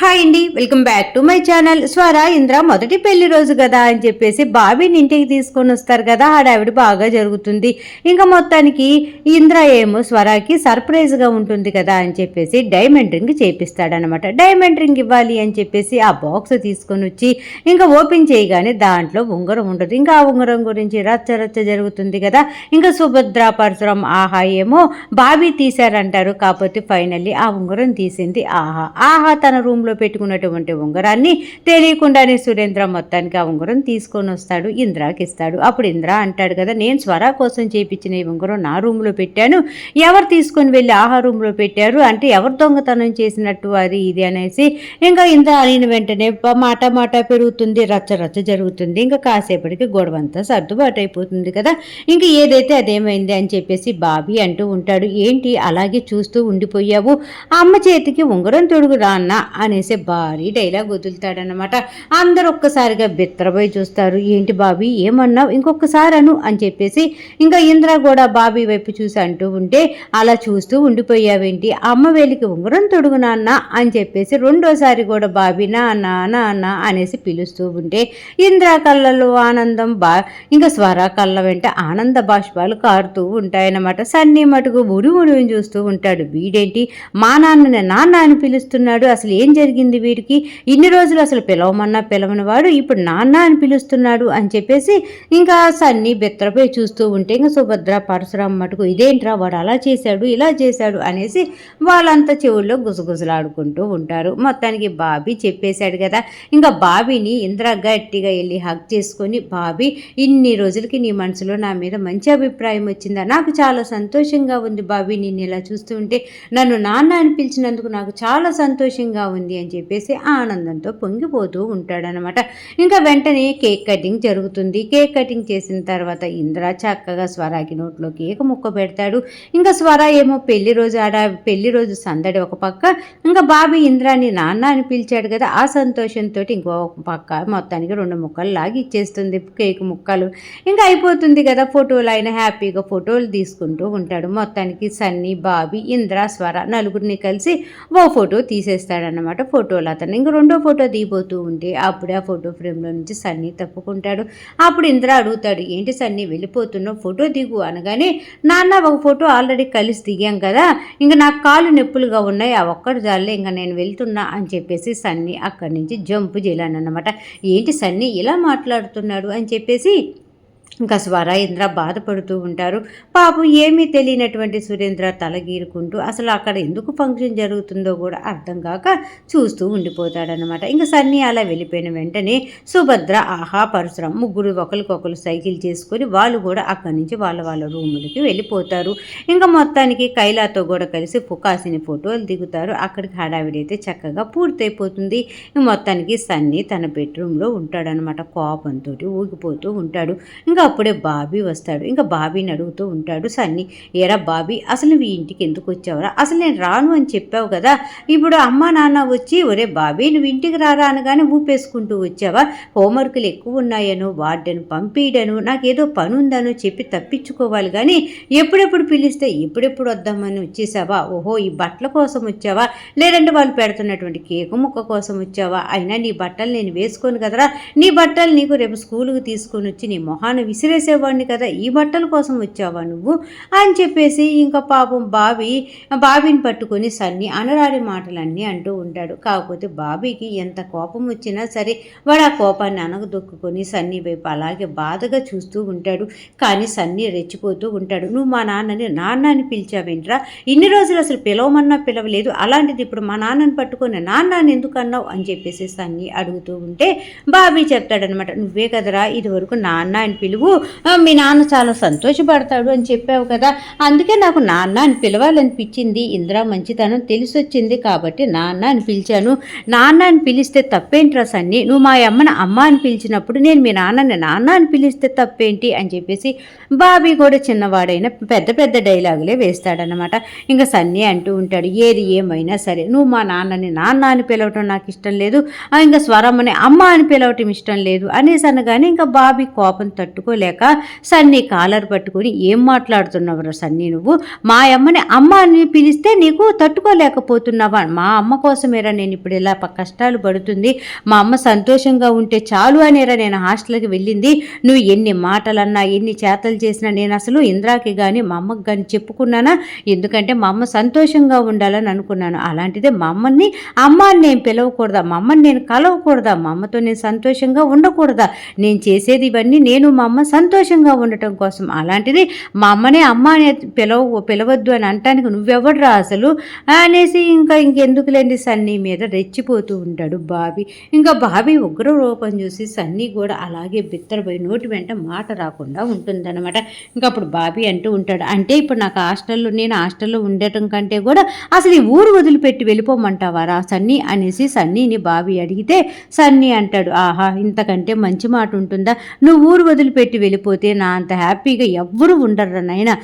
Hi అండి welcome back to my channel. Swara Indra మొదటి పెళ్ళి రోజు కదా అని చెప్పేసి బాబీని ఇంటికి తీసుకొని వస్తారు కదా ఆడావిడ బాగా జరుగుతుంది. ఇంకా మొత్తానికి ఇంద్ర ఏమో స్వరాకి సర్ప్రైజ్గా ఉంటుంది కదా అని చెప్పేసి డైమండ్ రింగ్ చేపిస్తాడనమాట. డైమండ్ రింగ్ ఇవ్వాలి అని చెప్పేసి ఆ బాక్స్ తీసుకొని వచ్చి ఇంకా ఓపెన్ చేయగానే దాంట్లో ఉంగరం ఉండదు. ఇంకా ఆ ఉంగరం గురించి రచ్చ రచ్చ జరుగుతుంది కదా ఇంకా సుభద్ర పరశురం ఆహా ఏమో బాబీ తీశారంటారు. కాకపోతే ఫైనల్లీ ఆ ఉంగరం తీసింది ఆహా. ఆహా తన రూమ్లో లో పెట్టుకున్నటువంటి ఉంగరాన్ని తెలియకుండానే సురేంద్ర మొత్తానికి ఆ ఉంగరం తీసుకొని వస్తాడు ఇంద్రాకి ఇస్తాడు. అప్పుడు ఇంద్ర అంటాడు కదా నేను స్వర కోసం చేపించిన ఈ ఉంగరం నా రూమ్లో పెట్టాను. ఎవరు తీసుకొని వెళ్ళి ఆహా రూమ్లో పెట్టారు? అంటే ఎవరు దొంగతనం చేసినట్టు అది ఇది అనేసి ఇంకా ఇంద్ర అనిన వెంటనే మాట మాట పెరుగుతుంది రచ్చ రచ్చ జరుగుతుంది. ఇంకా కాసేపటికి గొడవ అంతా సర్దుబాటు అయిపోతుంది కదా. ఇంకా ఏదైతే అదేమైంది అని చెప్పేసి బాబీ అంటూ ఉంటాడు ఏంటి అలాగే చూస్తూ ఉండిపోయావు? అమ్మ చేతికి ఉంగరం తొడుగురా అన్న అనేసి భారీ డైలాగ్ వదులుతాడనమాట అందరూ ఒక్కసారిగా బిత్తరపోయి చూస్తారు. ఏంటి బాబీ ఏమన్నావు? ఇంకొకసారి అను అని చెప్పేసి ఇంకా ఇంద్ర కూడా బాబీ వైపు చూసి అంటూ ఉంటే అలా చూస్తూ ఉండిపోయావేంటి? అమ్మ వేలికి ఉంగరం తొడుగు నాన్న అని చెప్పేసి రెండోసారి కూడా బాబీ నా నాన్న అనేసి పిలుస్తూ ఉంటే ఇంద్ర కళ్ళలో ఆనందం బా ఇంకా స్వర కళ్ళ వెంట ఆనంద బాష్పాలు కారుతూ ఉంటాయన్నమాట. సన్నీ మటుకు ఉరి ముడిని చూస్తూ ఉంటాడు. వీడేంటి? మా నాన్నని నాన్న అని పిలుస్తున్నాడు. అసలు ఏం జరిగింది వీడికి. ఇన్ని రోజులు అసలు పిలవమన్నా పిలవని వాడు ఇప్పుడు నాన్న అని పిలుస్తున్నాడు అని చెప్పేసి ఇంకా సన్నీ బెత్తరపై చూస్తూ ఉంటే ఇంకా సుభద్ర పరశురామ్ మటుకు ఇదేంట్రా వాడు అలా చేశాడు ఇలా చేశాడు అనేసి వాళ్ళంతా చెవుల్లో గుసగుసలాడుకుంటూ ఉంటారు. మొత్తానికి బాబీ చెప్పేశాడు కదా. ఇంకా బాబీని ఇంద్ర గట్టిగా వెళ్ళి హక్ చేసుకొని బాబీ ఇన్ని రోజులకి నీ మనసులో నా మీద మంచి అభిప్రాయం వచ్చిందా? నాకు చాలా సంతోషంగా ఉంది బాబీ నిన్ను ఇలా చూస్తూ ఉంటే. నన్ను నాన్న అని పిలిచినందుకు నాకు చాలా సంతోషంగా ఉంది అని చెప్పేసి ఆనందంతో పొంగిపోతూ ఉంటాడనమాట ఇంకా వెంటనే కేక్ కటింగ్ జరుగుతుంది. కేక్ కటింగ్ చేసిన తర్వాత ఇంద్ర చక్కగా స్వరాకి నోట్లో కేక్ ముక్క పెడతాడు. ఇంకా స్వర ఏమో పెళ్ళి రోజు ఆడ పెళ్ళి రోజు సందడి ఒక పక్క. ఇంకా బాబీ ఇంద్రాని నాన్న అని పిలిచాడు కదా ఆ సంతోషంతో ఇంకో పక్క మొత్తానికి రెండు ముక్కలు లాగి ఇచ్చేస్తుంది కేక్ ముక్కలు. ఇంకా అయిపోతుంది కదా ఫోటోలు. ఆయన హ్యాపీగా ఫోటోలు తీసుకుంటూ ఉంటాడు. మొత్తానికి సన్నీ బాబీ ఇంద్ర స్వర నలుగురిని కలిసి ఓ ఫోటో తీసేస్తాడన్నమాట. ఫోటోలు అతను. ఇంక రెండో ఫోటో దిగిపోతూ ఉంటే అప్పుడే ఆ ఫోటో ఫ్రేమ్లో నుంచి సన్నీ తప్పుకుంటాడు. అప్పుడు ఇంద్ర అడుగుతాడు ఏంటి సన్నీ వెళ్ళిపోతున్నావు? ఫోటో దిగు అనగానే నాన్న ఒక ఫోటో ఆల్రెడీ కలిసి దిగాం కదా ఇంకా నాకు కాళ్ళు నొప్పులుగా ఉన్నాయి ఆ ఒక్కటి జాలే ఇంకా నేను వెళ్తున్నా అని చెప్పేసి సన్నీ అక్కడి నుంచి జంపు చేయాలన్నమాట ఏంటి సన్నీ ఇలా మాట్లాడుతున్నాడు? అని చెప్పేసి ఇంకా స్వర ఇంద్ర బాధపడుతూ ఉంటారు. పాపం ఏమీ తెలియనటువంటి సురేంద్ర తలగీరుకుంటూ అసలు అక్కడ ఎందుకు ఫంక్షన్ జరుగుతుందో కూడా అర్థం కాక చూస్తూ ఉండిపోతాడనమాట ఇంకా సన్నీ అలా వెళ్ళిపోయిన వెంటనే సుభద్ర ఆహా పరశురం ముగ్గురు ఒకరికొకరు సైకిల్ చేసుకొని వాళ్ళు కూడా అక్కడి నుంచి వాళ్ళ వాళ్ళ రూములకి వెళ్ళిపోతారు. ఇంకా మొత్తానికి కైలాతో కూడా కలిసి పుకాసిని ఫోటోలు దిగుతారు. అక్కడికి హడావిడైతే చక్కగా పూర్తయిపోతుంది. మొత్తానికి సన్నీ తన బెడ్రూమ్లో ఉంటాడనమాట కోపంతో ఊగిపోతూ ఉంటాడు. ఇంకా అప్పుడే బాబీ వస్తాడు. ఇంకా బాబీని అడుగుతూ ఉంటాడు సన్నీ ఏరా బాబీ అసలు నువ్వు ఇంటికి ఎందుకు వచ్చావురా? అసలు నేను రాను అని చెప్పావు కదా. ఇప్పుడు అమ్మ నాన్న వచ్చి ఒరే బాబీ నువ్వు ఇంటికి రారా అనగానే ఊపేసుకుంటూ వచ్చావా? హోంవర్క్లు ఎక్కువ ఉన్నాయను వార్డెన్ పంపియడను నాకేదో పని ఉందనో చెప్పి తప్పించుకోవాలి కానీ ఎప్పుడెప్పుడు పిలిస్తే ఎప్పుడెప్పుడు వద్దామని వచ్చేసావా? ఓహో ఈ బట్టల కోసం వచ్చావా? లేదంటే వాళ్ళు పెడుతున్నటువంటి కేకు ముక్క కోసం వచ్చావా? అయినా నీ బట్టలు నేను వేసుకోను కదరా. నీ బట్టలు నీకు రేపు స్కూల్కి తీసుకొని వచ్చి నీ మొహాన్ని విసిరేసేవాడిని కదా ఈ బట్టల కోసం వచ్చావా నువ్వు? అని చెప్పేసి ఇంకా పాపం బాబీ బాబీని పట్టుకొని సన్ని అనరాడి మాటలన్నీ అంటూ ఉంటాడు. కాకపోతే బాబీకి ఎంత కోపం వచ్చినా సరే వాడు ఆ కోపాన్ని అనగదొక్కుకొని సన్నీ వైపు అలాగే బాధగా చూస్తూ ఉంటాడు. కానీ సన్నీ రెచ్చిపోతూ ఉంటాడు. నువ్వు మా నాన్నని నాన్న అని పిలిచావేంట్రా? ఇన్ని రోజులు అసలు పిలవమన్నా పిలవలేదు. అలాంటిది ఇప్పుడు మా నాన్నని పట్టుకొని నాన్న అని ఎందుకు అన్నావు? అని చెప్పేసి సన్నీ అడుగుతూ ఉంటే బాబీ చెప్తాడనమాట. నువ్వే కదరా ఇది వరకు నాన్న అని పిలువు నువ్వు? మీ నాన్న చాలా సంతోషపడతాడు అని చెప్పావు కదా. అందుకే నాకు నాన్న అని పిలవాలనిపించింది. ఇందిరా మంచితనం తెలిసొచ్చింది కాబట్టి నాన్న అని పిలిచాను. నాన్న అని పిలిస్తే తప్పేంట్రా సన్ని? నువ్వు మా అమ్మని అమ్మ అని పిలిచినప్పుడు నేను మీ నాన్నని నాన్న అని పిలిస్తే తప్పేంటి? అని చెప్పేసి బాబీ కూడా చిన్నవాడైన పెద్ద పెద్ద డైలాగులే వేస్తాడనమాట ఇంకా సన్నీ అంటూ ఉంటాడు ఏది ఏమైనా సరే నువ్వు మా నాన్నని నాన్న అని పిలవటం నాకు ఇష్టం లేదు. ఇంకా స్వరమ్మని అమ్మ అని పిలవటం ఇష్టం లేదు. అనేసి అనగానే ఇంకా బాబీ కోపం తట్టుకోలేక లేక సన్నీ కాలర్ పట్టుకుని ఏం మాట్లాడుతున్నావురా సన్నీ నువ్వు? మా అమ్మని అమ్మ అని పిలిస్తే నీకు తట్టుకోలేకపోతున్నావా? మా అమ్మ కోసమేరా నేను ఇప్పుడు ఇలా ప- కష్టాలు పడుతుంది. మా అమ్మ సంతోషంగా ఉంటే చాలు అనేరా నేను హాస్టల్కి వెళ్ళింది. నువ్వు ఎన్ని మాటలన్నా ఎన్ని చేతలు చేసినా నేను అసలు ఇంద్రాకి కానీ మా అమ్మకి కానీ చెప్పుకున్నానా? ఎందుకంటే మా అమ్మ సంతోషంగా ఉండాలని అనుకున్నాను. అలాంటిదే మా అమ్మని అమ్మ అని నేను పిలవకూడదా? మా అమ్మని నేను కలవకూడదా? మా అమ్మతో నేను సంతోషంగా ఉండకూడదా? నేను చేసేది ఇవన్నీ నేను మా అమ్మ సంతోషంగా ఉండటం కోసం. అలాంటిది మా అమ్మనే అమ్మ అనే పిలవ పిలవద్దు అని అంటానికి నువ్వెవడరా అసలు? అనేసి ఇంకా ఇంకెందుకులేండి సన్నీ మీద రెచ్చిపోతూ ఉంటాడు బాబీ. ఇంకా బాబీ ఉగ్ర రూపం చూసి సన్నీ కూడా అలాగే బిత్తరపోయి నోటి వెంట మాట రాకుండా ఉంటుందన్నమాట. ఇంకా అప్పుడు బాబీ అంటూ ఉంటాడు అంటే ఇప్పుడు నాకు హాస్టల్లో నేను హాస్టల్లో ఉండటం కంటే కూడా అసలు ఈ ఊరు వదిలిపెట్టి వెళ్ళిపోమంటావారా సన్నీ? అనేసి సన్నీని బాబీ అడిగితే సన్నీ అంటాడు ఆహా ఇంతకంటే మంచి మాట ఉంటుందా? నువ్వు ఊరు వదిలిపెట్టి వెళ్ళిపోతే నా అంత హ్యాపీగా ఎవ్వరూ ఉండరు నాయన.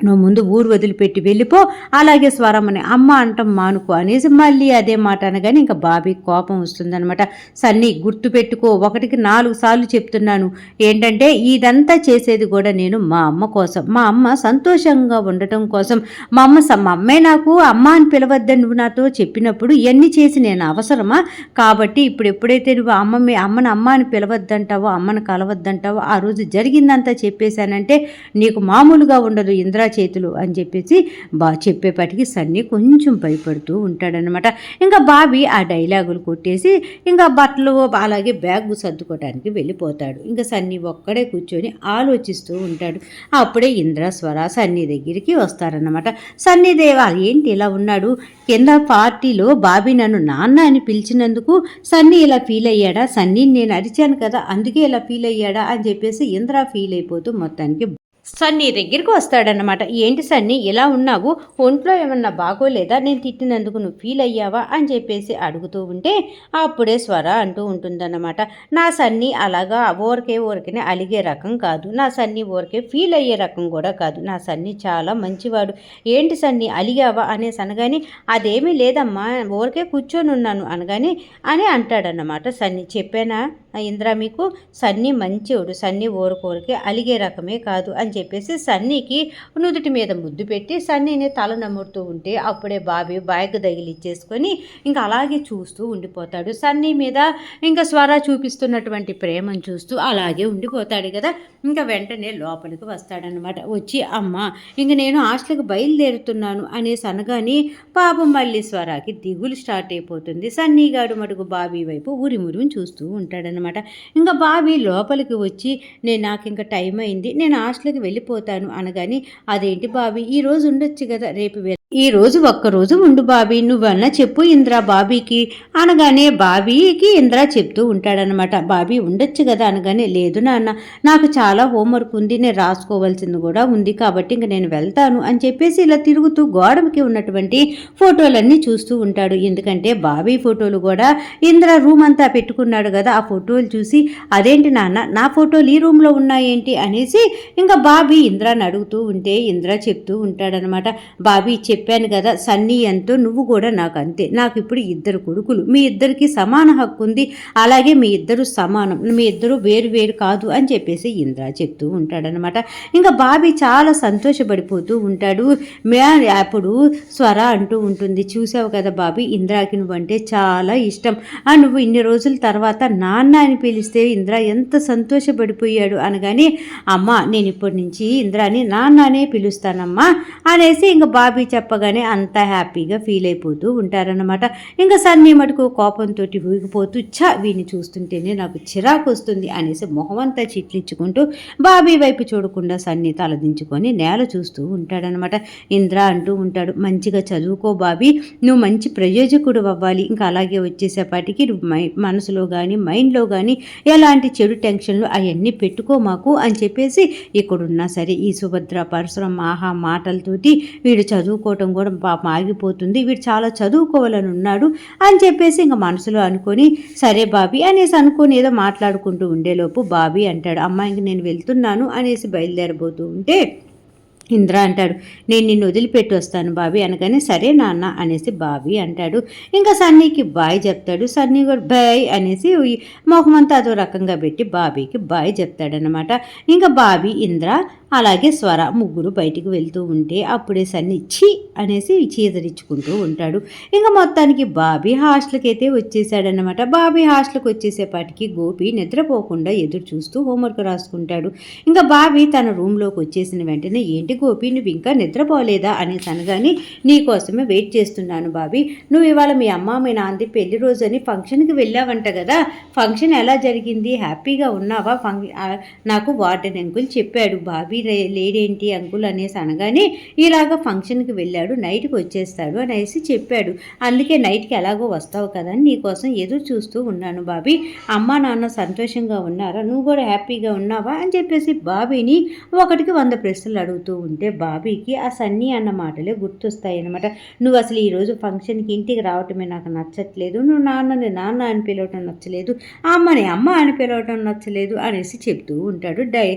నువ్వు ముందు ఊరు వదిలిపెట్టి వెళ్ళిపో. అలాగే స్వరమ్మని అమ్మ అంటాం మానుకో అనేసి మళ్ళీ అదే మాట అనగానే ఇంకా బాబీ కోపం వస్తుందనమాట సన్నీ గుర్తుపెట్టుకో ఒకటికి నాలుగు సార్లు చెప్తున్నాను. ఏంటంటే ఇదంతా చేసేది కూడా నేను మా అమ్మ కోసం. మా అమ్మ సంతోషంగా ఉండటం కోసం. మా అమ్మ మా అమ్మే నాకు అమ్మ అని పిలవద్దని నువ్వు నాతో చెప్పినప్పుడు ఇవన్నీ చేసి నేను అవసరమా? కాబట్టి ఇప్పుడు ఎప్పుడైతే నువ్వు అమ్మ మీ అమ్మని అమ్మ అని పిలవద్దంటావో అమ్మని కలవద్దంటావో ఆ రోజు జరిగిందంతా చెప్పేశానంటే నీకు మామూలుగా ఉండదు. ఇంద్ర చేతులు అని చెప్పేసి బా చెప్పేపాటికి సన్నీ కొంచెం భయపడుతూ ఉంటాడనమాట ఇంకా బాబీ ఆ డైలాగులు కొట్టేసి ఇంకా బట్టలు అలాగే బ్యాగ్ సర్దుకోవడానికి వెళ్ళిపోతాడు. ఇంకా సన్నీ ఒక్కడే కూర్చొని ఆలోచిస్తూ ఉంటాడు. అప్పుడే ఇంద్ర స్వర సన్నీ దగ్గరికి వస్తారన్నమాట. సన్నీ దేవా ఏంటి ఇలా ఉన్నాడు? కింద పార్టీలో బాబీ నన్ను నాన్న అని పిలిచినందుకు సన్నీ ఇలా ఫీల్ అయ్యాడా? సన్నీని నేను అరిచాను కదా అందుకే ఇలా ఫీల్ అయ్యాడా? అని చెప్పేసి ఇంద్ర ఫీల్ అయిపోతూ మొత్తానికి సన్నీ దగ్గరికి వస్తాడనమాట ఏంటి సన్నీ ఇలా ఉన్నావు? ఒంట్లో ఏమన్నా బాగోలేదా? నేను తిట్టినందుకు నువ్వు ఫీల్ అయ్యావా? అని చెప్పేసి అడుగుతూ ఉంటే అప్పుడే స్వర అంటూ ఉంటుందన్నమాట. నా సన్నీ అలాగా ఊరికే ఊరికనే అలిగే రకం కాదు. నా సన్నీ ఊరికే ఫీల్ అయ్యే రకం కూడా కాదు. నా సన్నీ చాలా మంచివాడు. ఏంటి సన్నీ అలిగావా? అనేసి అనగానే అదేమీ లేదమ్మా ఊరికే కూర్చొని ఉన్నాను అనగానే అని అంటాడన్నమాట సన్నీ. చెప్పానా ఇంద్ర మీకు? సన్నీ మంచివాడు సన్నీ ఊరుకోరికే అలిగే రకమే కాదు అని చెప్పేసి సన్నీకి నుదుటి మీద ముద్దు పెట్టి సన్నీని తల నమ్ముతూ ఉంటే అప్పుడే బాబీ బ్యాగ్ తగిలిచ్చేసుకొని ఇంకా అలాగే చూస్తూ ఉండిపోతాడు. సన్నీ మీద ఇంకా స్వర చూపిస్తున్నటువంటి ప్రేమను చూస్తూ అలాగే ఉండిపోతాడు కదా. ఇంకా వెంటనే లోపలికి వస్తాడనమాట వచ్చి అమ్మ ఇంక నేను హాస్టల్కి బయలుదేరుతున్నాను అనేసి అనగానే పాపం మళ్ళీ స్వరాకి దిగులు స్టార్ట్ అయిపోతుంది. సన్నీగాడు మటుకు బాబీ వైపు ఉరి చూస్తూ ఉంటాడనమాట ఇంకా బాబీ లోపలికి వచ్చి నేను నాకు ఇంకా టైం అయింది నేను హాస్టల్కి వెళ్ళిపోతాను అనగాని అదేంటి బాబీ ఈ రోజు ఉండొచ్చు కదా రేపు వె- ఈ రోజు ఒక్కరోజు ఉండు బాబీ నువ్వన్నా చెప్పు ఇంద్రా బాబీకి. అనగానే బాబీకి ఇంద్రా చెప్తూ ఉంటాడనమాట బాబీ ఉండొచ్చు కదా అనగానే లేదు నాన్న నాకు చాలా హోంవర్క్ ఉంది నేను రాసుకోవాల్సింది కూడా ఉంది కాబట్టి ఇంక నేను వెళ్తాను అని చెప్పేసి ఇలా తిరుగుతూ గోడకి ఉన్నటువంటి ఫోటోలన్నీ చూస్తూ ఉంటాడు. ఎందుకంటే బాబీ ఫోటోలు కూడా ఇంద్రా రూమ్ అంతా పెట్టుకున్నాడు కదా ఆ ఫోటోలు చూసి అదేంటి నాన్న నా ఫోటోలు ఈ రూమ్లో ఉన్నాయేంటి? అనేసి ఇంకా బాబీ ఇంద్రాని అడుగుతూ ఉంటే ఇంద్రా చెప్తూ ఉంటాడనమాట బాబీ చెప్పాను కదా సన్నీ ఎంతో నువ్వు కూడా నాకు అంతే. నాకు ఇప్పుడు ఇద్దరు కొడుకులు. మీ ఇద్దరికి సమాన హక్కు ఉంది. అలాగే మీ ఇద్దరు సమానం. మీ ఇద్దరు వేరు వేరు కాదు అని చెప్పేసి ఇంద్ర చెప్తూ ఉంటాడనమాట ఇంకా బాబీ చాలా సంతోషపడిపోతూ ఉంటాడు. మే అప్పుడు స్వర అంటూ ఉంటుంది. చూసావు కదా బాబీ ఇంద్రాకి నువ్వంటే చాలా ఇష్టం. ఆ నువ్వు ఇన్ని రోజుల తర్వాత నాన్న అని పిలిస్తే ఇంద్ర ఎంత సంతోషపడిపోయాడు అనగానే అమ్మ నేను ఇప్పటి నుంచి ఇంద్రాని నాన్ననే పిలుస్తానమ్మా అనేసి ఇంకా బాబీ చెప్పగానే అంత హ్యాపీగా ఫీల్ అయిపోతూ ఉంటారనమాట ఇంకా సన్నీ మటుకు కోపంతో ఊగిపోతూ చా వీని చూస్తుంటేనే నాకు చిరాకు వస్తుంది అనేసి మొహం అంతా చిట్లించుకుంటూ బాబీ వైపు చూడకుండా సన్నీ తలదించుకొని నేల చూస్తూ ఉంటాడనమాట ఇంద్ర అంటూ ఉంటాడు. మంచిగా చదువుకో బాబీ. నువ్వు మంచి ప్రయోజకుడు అవ్వాలి. ఇంకా అలాగే వచ్చేసేపాటికి నువ్వు మై మనసులో కానీ మైండ్లో కానీ ఎలాంటి చెడు టెన్షన్లు అవన్నీ పెట్టుకో మాకు అని చెప్పేసి ఇక్కడున్నా సరే ఈ సుభద్ర పరశురం ఆహా మాటలతోటి వీడు చదువుకోవటం కూడా పాపం ఆగిపోతుంది. వీడు చాలా చదువుకోవాలని ఉన్నాడు అని చెప్పేసి ఇంకా మనసులో అనుకొని సరే బాబీ అనేసి అనుకొని ఏదో మాట్లాడుకుంటూ ఉండేలోపు బాబీ అంటాడు అమ్మాయికి నేను వెళ్తున్నాను అనేసి బయలుదేరబోతూ ఉంటే ఇంద్ర అంటాడు నేను నిన్ను వదిలిపెట్టి వస్తాను బాబీ అనగానే సరే నాన్న అనేసి బాబీ అంటాడు. ఇంకా సన్నీకి బాయ్ చెప్తాడు సన్నీ కూడా బాయ్ అనేసి మొహమంతా అదో రకంగా పెట్టి బాబీకి బాయ్ చెప్తాడనమాట ఇంకా బాబీ ఇంద్ర అలాగే స్వర ముగ్గురు బయటికి వెళ్తూ ఉంటే అప్పుడే సన్ని ఛీ అనేసి చీదరించుకుంటూ ఉంటాడు. ఇంకా మొత్తానికి బాబీ హాస్టల్కి అయితే వచ్చేసాడనమాట బాబీ హాస్టల్కి వచ్చేసేపాటికి గోపి నిద్రపోకుండా ఎదురు చూస్తూ హోంవర్క్ రాసుకుంటాడు. ఇంకా బాబీ తన రూమ్లోకి వచ్చేసిన వెంటనే ఏంటి గోపి నువ్వు ఇంకా నిద్రపోలేదా? అనేసి అనగాని నీకోసమే వెయిట్ చేస్తున్నాను బాబీ. నువ్వు ఇవాళ మీ అమ్మ మీ నాంది పెళ్ళి రోజు అని ఫంక్షన్కి వెళ్ళావంట కదా. ఫంక్షన్ ఎలా జరిగింది? హ్యాపీగా ఉన్నావా? ఫంక్ నాకు వార్డెన్ అంకుల్ చెప్పాడు బాబీ. లేడేంటి అంకుల్ అనేసి అనగానే ఇలాగ ఫంక్షన్కి వెళ్ళాడు నైట్కి వచ్చేస్తాడు అనేసి చెప్పాడు. అందుకే నైట్కి ఎలాగో వస్తావు కదా అని నీకోసం ఎదురు చూస్తూ ఉన్నాను బాబీ. అమ్మ నాన్న సంతోషంగా ఉన్నారా? నువ్వు కూడా హ్యాపీగా ఉన్నావా? అని చెప్పేసి బాబీని ఒకటికి వంద ప్రశ్నలు అడుగుతూ ఉంటే బాబీకి ఆ సన్నీ అన్న మాటలే గుర్తొస్తాయి అనమాట నువ్వు అసలు ఈరోజు ఫంక్షన్కి ఇంటికి రావటమే నాకు నచ్చట్లేదు. నువ్వు నాన్నని నాన్న అని పిలవటం నచ్చలేదు. అమ్మని అమ్మ అని పిలవటం నచ్చలేదు అనేసి చెప్తూ ఉంటాడు డై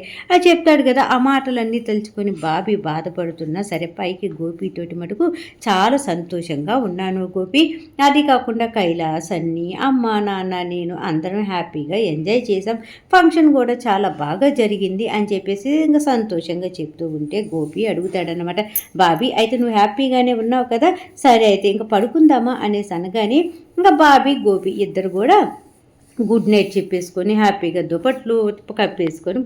చెప్తాడు కదా అమ్మ మాటలన్నీ తలుచుకొని బాబీ బాధపడుతున్నా సరే పైకి గోపితోటి మటుకు చాలా సంతోషంగా ఉన్నాను గోపి. అది కాకుండా కైలాస్ అన్ని అమ్మ నాన్న నేను అందరం హ్యాపీగా ఎంజాయ్ చేసాం ఫంక్షన్ కూడా చాలా బాగా జరిగింది అని చెప్పేసి ఇంకా సంతోషంగా చెప్తూ ఉంటే గోపి అడుగుతాడనమాట బాబీ అయితే నువ్వు హ్యాపీగానే ఉన్నావు కదా? సరే అయితే ఇంకా పడుకుందామా అనేసి అనగానే ఇంకా బాబీ గోపి ఇద్దరు కూడా గుడ్ నైట్ చెప్పేసుకొని హ్యాపీగా దుప్పట్లు కప్పేసుకొని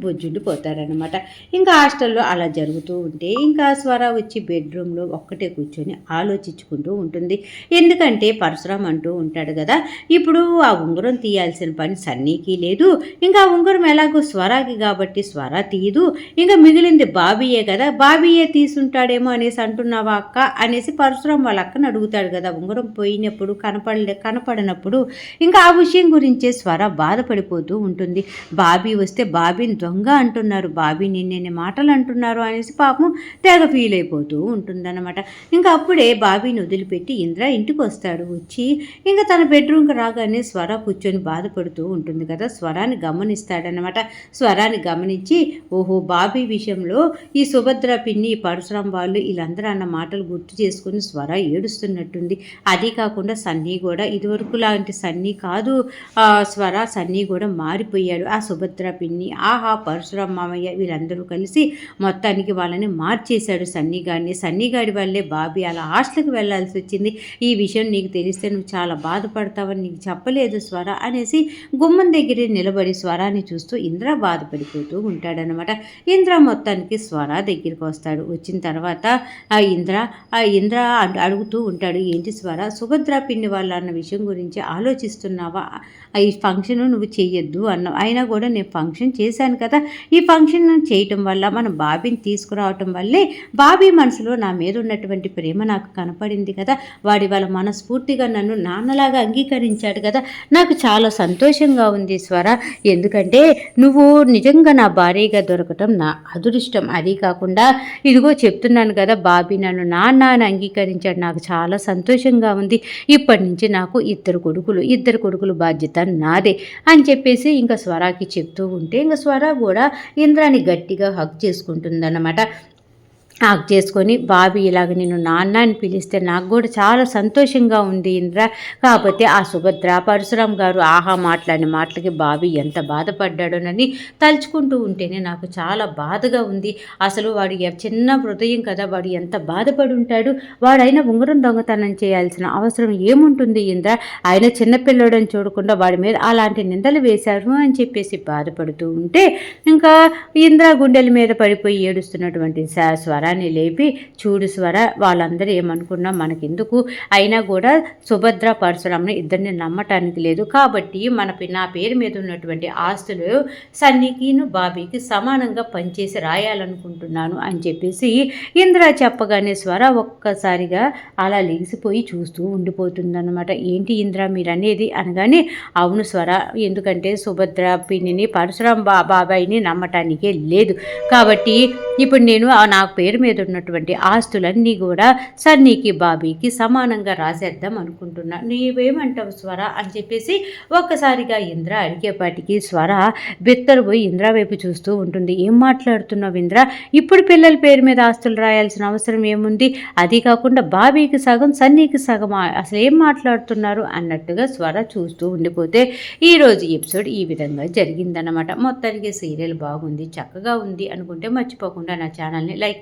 పోతారనమాట ఇంకా హాస్టల్లో అలా జరుగుతూ ఉంటే ఇంకా స్వర వచ్చి బెడ్రూమ్లో ఒక్కటే కూర్చొని ఆలోచించుకుంటూ ఉంటుంది. ఎందుకంటే పరశురామ్ అంటూ ఉంటాడు కదా ఇప్పుడు ఆ ఉంగరం తీయాల్సిన పని సన్నీకి లేదు. ఇంకా ఆ ఉంగరం ఎలాగో స్వరాకి కాబట్టి స్వర తీయదు ఇంకా మిగిలింది బాబీయే కదా బాబీయే తీసుంటాడేమో అనేసి అంటున్నావా అక్క? అనేసి పరశురామ్ వాళ్ళ అక్కను అడుగుతాడు కదా ఉంగరం పోయినప్పుడు కనపడలే కనపడినప్పుడు. ఇంకా ఆ విషయం గురించే స్వర బాధపడిపోతూ ఉంటుంది. బాబీ వస్తే బాబీని దొంగ అంటున్నారు. బాబీ నిన్నే మాటలు అంటున్నారు అనేసి పాపం తెగ ఫీల్ అయిపోతూ ఉంటుందన్నమాట. ఇంకా అప్పుడే బాబీని వదిలిపెట్టి ఇంద్ర ఇంటికి వస్తాడు. వచ్చి ఇంకా తన బెడ్రూమ్కి రాగానే స్వర కూర్చొని బాధపడుతూ ఉంటుంది కదా. స్వరాన్ని గమనిస్తాడనమాట స్వరాన్ని గమనించి ఓహో బాబీ విషయంలో ఈ సుభద్ర పిన్ని పరశురాం వాళ్ళు వీళ్ళందరూ అన్న మాటలు గుర్తు చేసుకుని స్వర ఏడుస్తున్నట్టుంది. అది కాకుండా సన్నీ కూడా ఇదివరకు లాంటి సన్నీ కాదు. స్వర సన్నీ కూడా మారిపోయాడు. ఆ సుభద్ర పిన్ని ఆహా పరశురామ మామయ్య వీళ్ళందరూ కలిసి మొత్తానికి వాళ్ళని మార్చేశాడు సన్నీగాడిని సన్నీగాడి వల్లే బాబీ అలా హాస్టల్కి వెళ్ళాల్సి వచ్చింది. ఈ విషయం నీకు తెలిస్తే నువ్వు చాలా బాధపడతావని నీకు చెప్పలేదు స్వర అనేసి గుమ్మం దగ్గరే నిలబడి స్వరాన్ని చూస్తూ ఇంద్ర బాధపడిపోతూ ఉంటాడనమాట ఇంద్ర మొత్తానికి స్వర దగ్గరికి వస్తాడు. వచ్చిన తర్వాత ఆ ఇంద్ర ఆ ఇంద్ర అడుగుతూ ఉంటాడు ఏంటి స్వర? సుభద్ర పిన్ని వాళ్ళ అన్న విషయం గురించి ఆలోచిస్తున్నావా? ఈ ఫంక్షన్ నువ్వు చేయొద్దు అన్నావు. అయినా కూడా నేను ఫంక్షన్ చేశాను కదా. ఈ ఫంక్షన్ చేయటం వల్ల మన బాబీని తీసుకురావటం వల్లే బాబీ మనసులో నా మీద ఉన్నటువంటి ప్రేమ నాకు కనపడింది కదా. వాడి వాళ్ళ మనస్ఫూర్తిగా నన్ను నాన్నలాగా అంగీకరించాడు కదా. నాకు చాలా సంతోషంగా ఉంది స్వర. ఎందుకంటే నువ్వు నిజంగా నా భార్యగా దొరకటం నా అదృష్టం. అది కాకుండా ఇదిగో చెప్తున్నాను కదా బాబీ నన్ను నాన్న అని అంగీకరించాడు. నాకు చాలా సంతోషంగా ఉంది. ఇప్పటి నుంచి నాకు ఇద్దరు కొడుకులు ఇద్దరు కొడుకులు బాధ్యత నాదే అని చెప్పేసి ఇంకా స్వరాకి చెప్తూ ఉంటే ఇంకా స్వర కూడా ఇంద్రాన్ని గట్టిగా హక్ చేసుకుంటుందన్నమాట. నాకు చేసుకొని బాబీ ఇలాగ నేను నాన్న అని పిలిస్తే నాకు కూడా చాలా సంతోషంగా ఉంది ఇంద్ర. కాకపోతే ఆ సుభద్ర పరశురామ్ గారు ఆహా మాట్లాడిన మాటలకి బాబీ ఎంత బాధపడ్డాడోనని తలుచుకుంటూ ఉంటేనే నాకు చాలా బాధగా ఉంది. అసలు వాడు చిన్న హృదయం కదా వాడు ఎంత బాధపడి ఉంటాడు? వాడైనా ఉంగరం దొంగతనం చేయాల్సిన అవసరం ఏముంటుంది ఇంద్ర? ఆయన చిన్నపిల్లడని చూడకుండా వాడి మీద అలాంటి నిందలు వేశారు అని చెప్పేసి బాధపడుతూ ఉంటే ఇంకా ఇంద్ర గుండెల మీద పడిపోయి ఏడుస్తున్నటువంటి స్వర స్వరాన్ని లేపి చూడు స్వర వాళ్ళందరూ ఏమనుకున్నా మనకెందుకు? అయినా కూడా సుభద్ర పరశురాముని ఇద్దరిని నమ్మటానికి లేదు. కాబట్టి మన నా పేరు మీద ఉన్నటువంటి ఆస్తులు సన్నీకిను బాబీకి సమానంగా పనిచేసి రాయాలనుకుంటున్నాను అని చెప్పేసి ఇంద్ర చెప్పగానే స్వర ఒక్కసారిగా అలా లేచిపోయి చూస్తూ ఉండిపోతుందన్నమాట. ఏంటి ఇంద్ర మీరు అనేది అనగానే అవును స్వర ఎందుకంటే సుభద్ర పిన్నిని పరశురాం బా బాబాయిని నమ్మటానికే లేదు. కాబట్టి ఇప్పుడు నేను నాకు పేరు పేరు మీద ఉన్నటువంటి ఆస్తులన్నీ కూడా సన్నీకి బాబీకి సమానంగా రాసేద్దాం అనుకుంటున్నా. నీవేమంటావు స్వర? అని చెప్పేసి ఒక్కసారిగా ఇంద్ర అడిగేపాటికి స్వర బిత్తరపోయి ఇంద్ర వైపు చూస్తూ ఉంటుంది. ఏం మాట్లాడుతున్నావు ఇంద్ర? ఇప్పుడు పిల్లల పేరు మీద ఆస్తులు రాయాల్సిన అవసరం ఏముంది? అది కాకుండా బాబీకి సగం సన్నీకి సగం అసలు ఏం మాట్లాడుతున్నారు? అన్నట్టుగా స్వర చూస్తూ ఉండిపోతే ఈరోజు ఎపిసోడ్ ఈ విధంగా జరిగిందన్నమాట. మొత్తానికి సీరియల్ బాగుంది చక్కగా ఉంది అనుకుంటే మర్చిపోకుండా నా ఛానల్ని లైక్